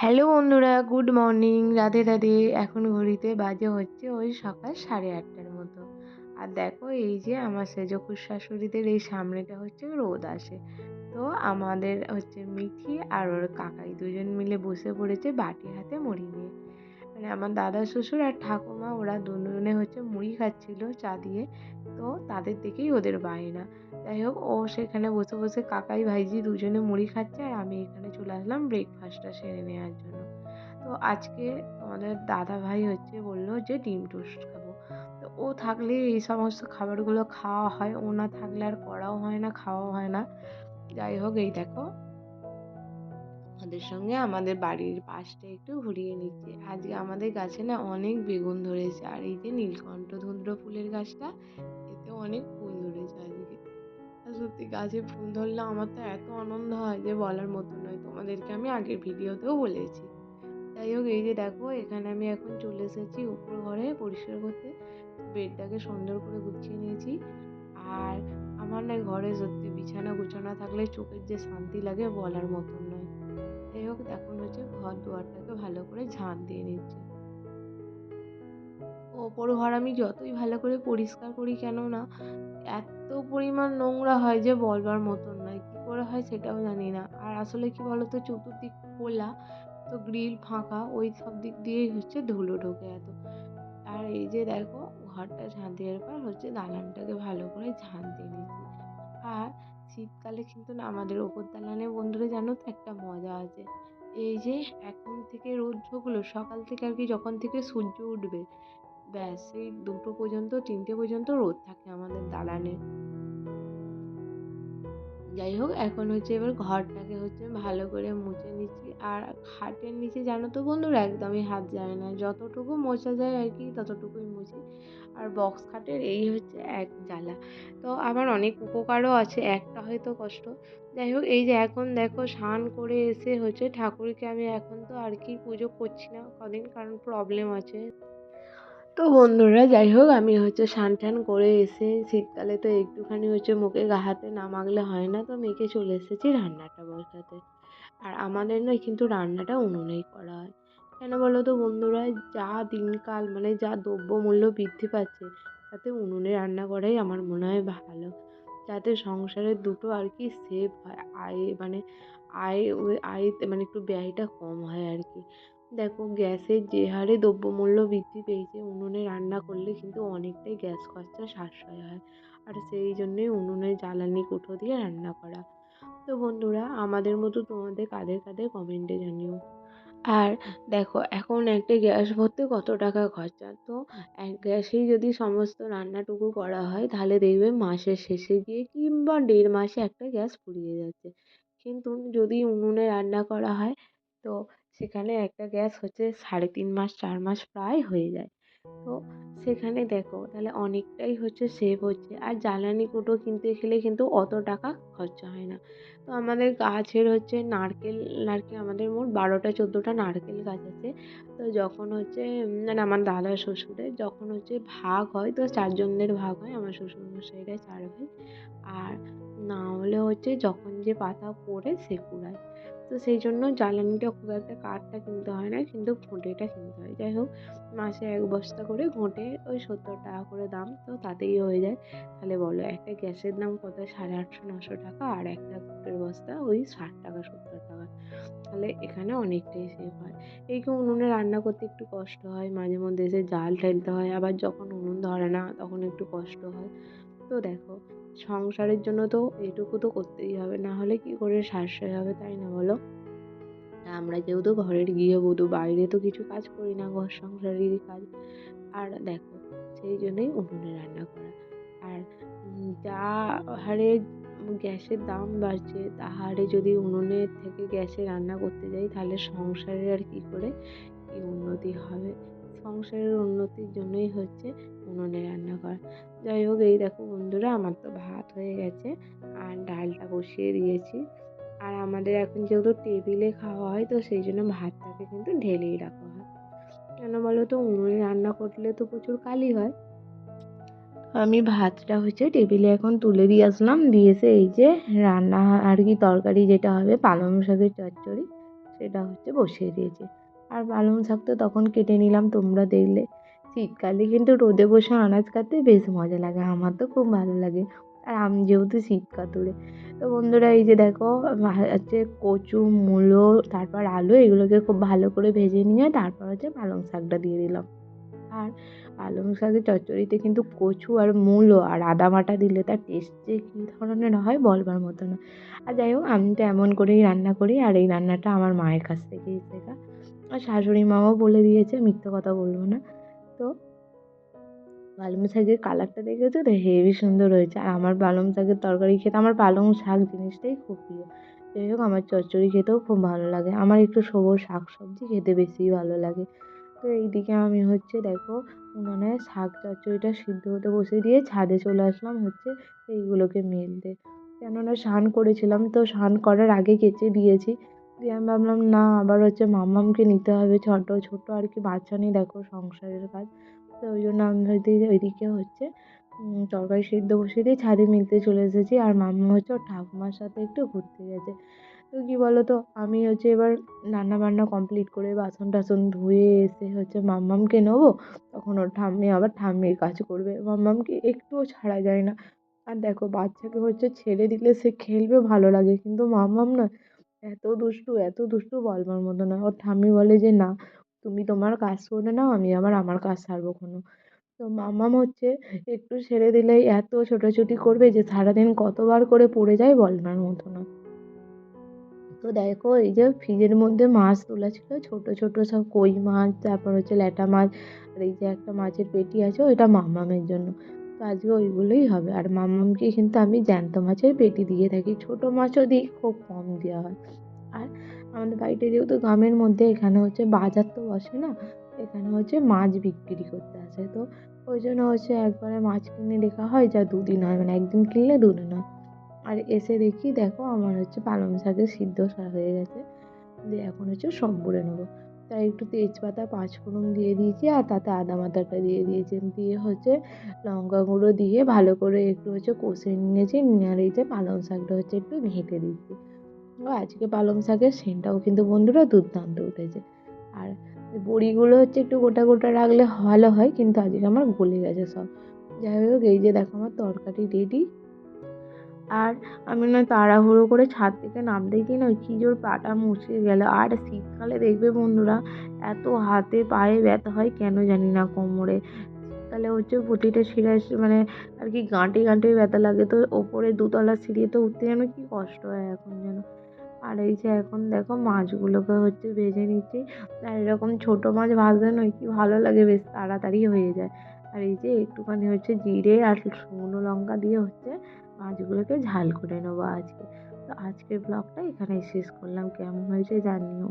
Hello বন্ধুরা, good morning. Radhe Radhe. এখন ঘড়িতে বাজে হচ্ছে ওই সকাল সাড়ে আটটার মতো। আর দেখো, এই যে আমার সেজকুর শাশুড়িদের এই সামনেটা হচ্ছে রোদ আসে। তো আমাদের হচ্ছে মিঠি আর ওর কাকাই দুজন মিলে বসে পড়েছে বাটি হাতে মুড়ি নিয়ে। মানে আমার দাদা শ্বশুর আর ঠাকুমা, ওরা দুজনে হচ্ছে মুড়ি খাচ্ছিল চা দিয়ে। তো তাদের দেখেই ওদের বায়না। যাই হোক ও সেখানে বসে বসে কাকাই ভাইজি দুজনে মুড়ি খাচ্ছে আর আমি এখানে চলে আসলাম ব্রেকফাস্টটা সেরে নেওয়ার জন্য। তো আজকে আমাদের দাদা ভাই হচ্ছে বলল যে ডিম টোস্ট খাব। তো ও থাকলে এই সমস্ত খাবারগুলো খাওয়া হয়, ও না থাকলে আর করাও হয় না, খাওয়াও হয় না। যাই হোক এই দেখো। ওদের সঙ্গে আমাদের বাড়ির পাশটা একটু ঘুরিয়ে নিচ্ছে। আজকে আমাদের গাছে না অনেক বেগুন ধরেছে আর এই যে নীলকণ্ঠধুন্দ্র ফুলের গাছটা এতে অনেক সত্যি গাছে ফুল ধরলে আমার তো এত আনন্দ হয় যে বলার মতো নয়। তোমাদেরকে আমি আগের ভিডিওতেও বলেছি। যাই হোক, এই যে দেখো, এখানে আমি এখন চলে এসেছি উপর ঘরে পরিষ্কার করতে। বেডটাকে সুন্দর করে গুছিয়ে নিয়েছি। আর আমার না ঘরে সত্যি বিছানা গুছানো থাকলে চোখের যে শান্তি লাগে বলার মতন নয়। যাই হোক, এখন হচ্ছে ঘর দুয়ারটাকে ভালো করে ঝাঁট দিয়ে নিচ্ছে। ওপর ঘর আমি যতই ভালো করে পরিষ্কার করি কেন না, এত পরিমাণ নোংরা হয় যে বলবার মতন নয়। কী করে হয় সেটাও জানি না। আর আসলে কি বলতো, চতুর্দিক খোলা, তো গ্রিল ফাঁকা, ওই সব দিক দিয়েই হচ্ছে ধুলো ঢোকে এত। আর এই যে দেখো, ঘরটা ঝাঁট দেওয়ার পর হচ্ছে দালানটাকে ভালো করে ঝাঁট দিয়ে নিচ্ছি আর শীতকালে কিন্তু না আমাদের ওপর দালানে বন্ধুরা জানো তো একটা মজা আছে। এই যে এখন থেকে রৌদ্রগুলো সকাল থেকে আর কি যখন থেকে সূর্য উঠবে ব্যাস, এই দুটো পর্যন্ত, তিনটে পর্যন্ত রোদ থাকে আমাদের দালানে। যাই হোক, এখন হচ্ছে এবার ঘরটাকে হচ্ছে ভালো করে মুছে নিচ্ছি। আর খাটের নিচে জানো তো বন্ধুরা, একদমই হাত যায় না। যতটুকু মোছা যায় আর কি, ততটুকুই মুছি। আর বক্স খাটের এই হচ্ছে এক জ্বালা। তো আবার অনেক উপকারও আছে, একটা হয়তো কষ্ট। যাই হোক, এই যে এখন দেখো, স্নান করে এসে হচ্ছে ঠাকুরকে আমি এখন তো আর কি পুজো করছি না কদিন, কারণ প্রবলেম আছে। তো বন্ধুরা যাই হোক আমি হচ্ছে স্নান টান করে এসে শীতকালে তো একটুখানি হচ্ছে মুখে গা হাতে না মাখলে হয় না, তো মেখে চলে এসেছি রান্নাটা বসাতে। আর আমাদের না কিন্তু রান্নাটা উনুনেই করা হয়। কেন বলো তো বন্ধুরা, যা দিনকাল মানে যা দ্রব্যমূল্য বৃদ্ধি পাচ্ছে, তাতে উনুনে রান্না করাই আমার মনে হয় ভালো। যাতে সংসারের দুটো আর কি সেভ হয়, আয় মানে আয় আয় মানে একটু ব্যয়টা কম হয় আর কি। দেখো, গ্যাসের যে হারে দ্রব্যমূল্য বৃদ্ধি পেয়েছে, উনুনে রান্না করলে কিন্তু অনেকটাই গ্যাস খরচা সাশ্রয় হয়। আর সেই জন্যেই উনুনে জ্বালানি কুঠো দিয়ে রান্না করা। তো বন্ধুরা, আমাদের মতো তোমাদের কাদের কাদের কমেন্টে জানিও। আর দেখো, এখন একটা গ্যাস ভরতে কত টাকা খরচা? তো এক গ্যাসেই যদি সমস্ত রান্নাটুকু করা হয়, তাহলে দেখবে মাসের শেষে গিয়ে কিংবা দেড় মাসে একটা গ্যাস ফুরিয়ে যাচ্ছে। কিন্তু যদি উনুনে রান্না করা হয়, তো সেখানে একটা গ্যাস হচ্ছে সাড়ে তিন মাস, চার মাস প্রায় হয়ে যায়। তো সেখানে দেখো তাহলে অনেকটাই হচ্ছে সেভ হচ্ছে। আর জ্বালানি কুটো কিনতে গেলে কিন্তু অত টাকা খরচা হয় না। তো আমাদের গাছের হচ্ছে নারকেল নারকেল আমাদের মোট বারোটা, চোদ্দোটা নারকেল গাছ আছে। তো যখন হচ্ছে মানে আমার দাদা শ্বশুরের যখন হচ্ছে ভাগ হয়, তো চারজনদের ভাগ হয়, আমার শ্বশুরমশাইরা চার ভাই। আর না হলে হচ্ছে যখন যে পাতা পড়ে সে কুড়ায়। তো সেই জন্য জ্বালানিটা খুব একটা কাঠটা কিনতে হয় না, কিন্তু ঘুঁটেটা কিনতে হয়। যাই হোক, মাসে এক বস্তা করে ঘুঁটে ওই সত্তর টাকা করে দাম, তো তাতেই হয়ে যায়। তাহলে বলো, একটা গ্যাসের দাম কত? সাড়ে আটশো, নশো টাকা, আর একটা ঘুঁটের বস্তা ওই ষাট টাকা, সত্তর টাকা। তাহলে এখানে অনেকটাই সেভ হয়। এই উনুনে রান্না করতে একটু কষ্ট হয়? মাঝে মধ্যে এসে জাল ঠেলতে হয়, আবার যখন উনুন ধরে না, তখন একটু কষ্ট হয়। তো দেখো, সংসারের জন্য তো এটুকু তো করতেই হবে, না হলে কী করে সাশ্রয় হবে তাই না বলো? আমরা যেহেতু ঘরের গৃহবধূ, বাইরে তো কিছু কাজ করি না, ঘর সংসারেরই কাজ। আর দেখো, সেই জন্যই উনুনে রান্না করা। আর যা হারে গ্যাসের দাম বাড়ছে, তা হারে যদি উনুনের থেকে গ্যাসে রান্না করতে যাই, তাহলে সংসারের আর কী করে কী উন্নতি হবে? সংসারের উন্নতির জন্যই হচ্ছে উনুনে রান্না করা যাই হোক এই দেখো বন্ধুরা, আমার তো ভাত হয়ে গেছে আর ডালটা বসিয়ে দিয়েছি। আর আমাদের এখন যেহেতু টেবিলে খাওয়া হয়, তো সেই জন্য ভাতটাকে কিন্তু ঢেলেই রাখা হয়। কেন বলো তো, উনুনে রান্না করলে তো প্রচুর কালি হয়। আমি ভাতটা হচ্ছে টেবিলে এখন তুলে দিয়ে আসলাম। দিয়ে এসে এই যে রান্না আর কি তরকারি, যেটা হবে পালং শাকের চচ্চড়ি, সেটা হচ্ছে বসিয়ে দিয়েছি। আর পালং শাক তো তখন কেটে নিলাম, তোমরা দেখলে। শীতকালে কিন্তু রোদে বসে আনাজ কাটতে বেশ মজা লাগে, আমার তো খুব ভালো লাগে। আর আমি যেহেতু শীত কাতুরে। তো বন্ধুরা, এই যে দেখো হচ্ছে কচু, মূলো, তারপর আলু, এগুলোকে খুব ভালো করে ভেজে নিয়ে তারপর হচ্ছে পালং শাকটা দিয়ে দিলাম। আর পালং শাকের চচ্চড়িতে কিন্তু কচু আর মূলো আর আদা বাটা দিলে তার টেস্ট যে কী ধরনের হয় বলবার মতো না। আর যাই হোক, আমি তো এমন করেই রান্না করি, আর এই রান্নাটা আমার মায়ের কাছ থেকেই শেখা। শাশুড়ি মাও বলে দিয়েছে, মিথ্যে কথা বলব না। তো পালং শাকের কালারটা দেখেছ? তো হেভি সুন্দর হয়েছে। আর আমার পালং শাকের তরকারি খেতে, আমার পালং শাক জিনিসটাই খুব প্রিয়। যাই হোক, আমার চচ্চড়ি খেতেও খুব ভালো লাগে। আমার একটু সবুজ শাক সবজি খেতে বেশিই ভালো লাগে। তো এইদিকে আমি হচ্ছে, দেখো, উনুনে শাক চচ্চড়িটা সিদ্ধ হতে বসিয়ে দিয়ে ছাদে চলে আসলাম হচ্ছে এইগুলোকে মেলতে। কেননা স্নান করেছিলাম, তো স্নান করার আগে কেচে দিয়েছি। দিয়ে আমি ভাবলাম, না, আবার হচ্ছে মাম্মামকে নিতে হবে, ছোটো ছোটো আর কি, বাচ্চা নেই দেখো সংসারের কাজ। তো ওই জন্য আমি ওইদিকে ওইদিকে হচ্ছে তরকারি সিদ্ধ বসিয়ে দিয়ে ছাদে মিলতে চলে এসেছি। আর মাম্মা হচ্ছে ওর ঠাকুমার সাথে একটু ঘুরতে গেছে। তো কী বলো তো আমি হচ্ছে এবার রান্না বান্না কমপ্লিট করে বাসন টাসন ধুয়ে এসে হচ্ছে মাম্মামকে নেব। তখন ওর ঠাম্মি আবার ঠাম্মির কাজ করবে। মাম্মামকে একটুও ছাড়া যায় না। আর দেখো, বাচ্চাকে হচ্ছে ছেড়ে দিলে সে খেলবে, ভালো লাগে। কিন্তু মাম্মাম না এত দুষ্টু এত দুষ্টু বলবার মতো না। ওর ঠাম্মি বলে যে, না, তুমি তোমার কাজ করে নাও আমি আবার আমার কাজ সারবো ক্ষণ তো মাম্মাম হচ্ছে, একটু ছেড়ে দিলেই এত ছোটাছুটি করবে যে, সারাদিন কতবার করে পড়ে যায় বলবার মতো না। তো দেখো, এই যে ফ্রিজের মধ্যে মাছ তোলা ছিল, ছোটো ছোটো সব কই মাছ, তারপর হচ্ছে ল্যাটা মাছ, আর এই যে একটা মাছের পেটি আছে, ওইটা মাম্মামের জন্য। তো আজকে ওইগুলোই হবে। আর মাম্মামকে কিন্তু আমি জ্যান্ত মাছের পেটি দিয়ে থাকি। ছোটো মাছও দিই, খুব কম দেওয়া হয়। আর আমাদের বাড়িটা যেহেতু গ্রামের মধ্যে এখানে হচ্ছে বাজার তো বসে না, এখানে হচ্ছে মাছ বিক্রি করতে আসে। তো ওই জন্য হচ্ছে একবারে মাছ কিনে রেখা হয় যা দুদিন হয় মানে একদিন কিনলে দুদিন হয়। আর এসে দেখি, দেখো আমার হচ্ছে পালং শাকের সিদ্ধ হয়ে গেছে। দিয়ে এখন হচ্ছে সম্বরে নেব। তাই একটু তেজপাতা পাঁচফোড়ন দিয়ে দিয়েছি আর তাতে আদা বাটাটা দিয়ে দিয়েছি। দিয়ে হচ্ছে লঙ্কা গুঁড়ো দিয়ে ভালো করে একটু হচ্ছে কষে নিয়েছি। নিয়ে আর এই যে পালং শাকটা হচ্ছে একটু ঘেঁটে দিচ্ছি আজকে পালং শাকের সেন্টটাও কিন্তু বন্ধুরা দুর্দান্ত উঠেছে। আর বড়িগুলো হচ্ছে একটু গোটা গোটা রাখলে ভালো হয়, কিন্তু আজকে আমার গলে গেছে সব। যাই হোক, এই যে দেখো আমার তরকারি রেডি আর আমি না তাড়াহুড়ো করে ছাদ থেকে নামতেই কি না ওই কী জোর পাটা মুচকে গেল। আর শীতকালে দেখবে বন্ধুরা, এত হাতে পায়ে ব্যথা হয় কেন জানি না কোমরে। শীতকালে হচ্ছে প্রতিটা শিরায় মানে আর কি গাঁটে গাঁটে ব্যথা লাগে তো ওপরে দুতলা সিঁড়িতে উঠতে যেন কী কষ্ট হয় এখন যেন। আর এই যে এখন দেখো মাছগুলোকে হচ্ছে ভেজে নিচ্ছি। আর এরকম ছোটো মাছ ভাজলে নয় কি ভালো লাগে, বেশ তাড়াতাড়ি হয়ে যায়। আর এই যে একটুখানি হচ্ছে জিরে আর শুকনো লঙ্কা দিয়ে হচ্ছে মাছগুলোকে ঝাল করে নেব আজকে। তো আজকের ব্লগটা এখানেই শেষ করলাম। কেমন হয়েছে জানিও।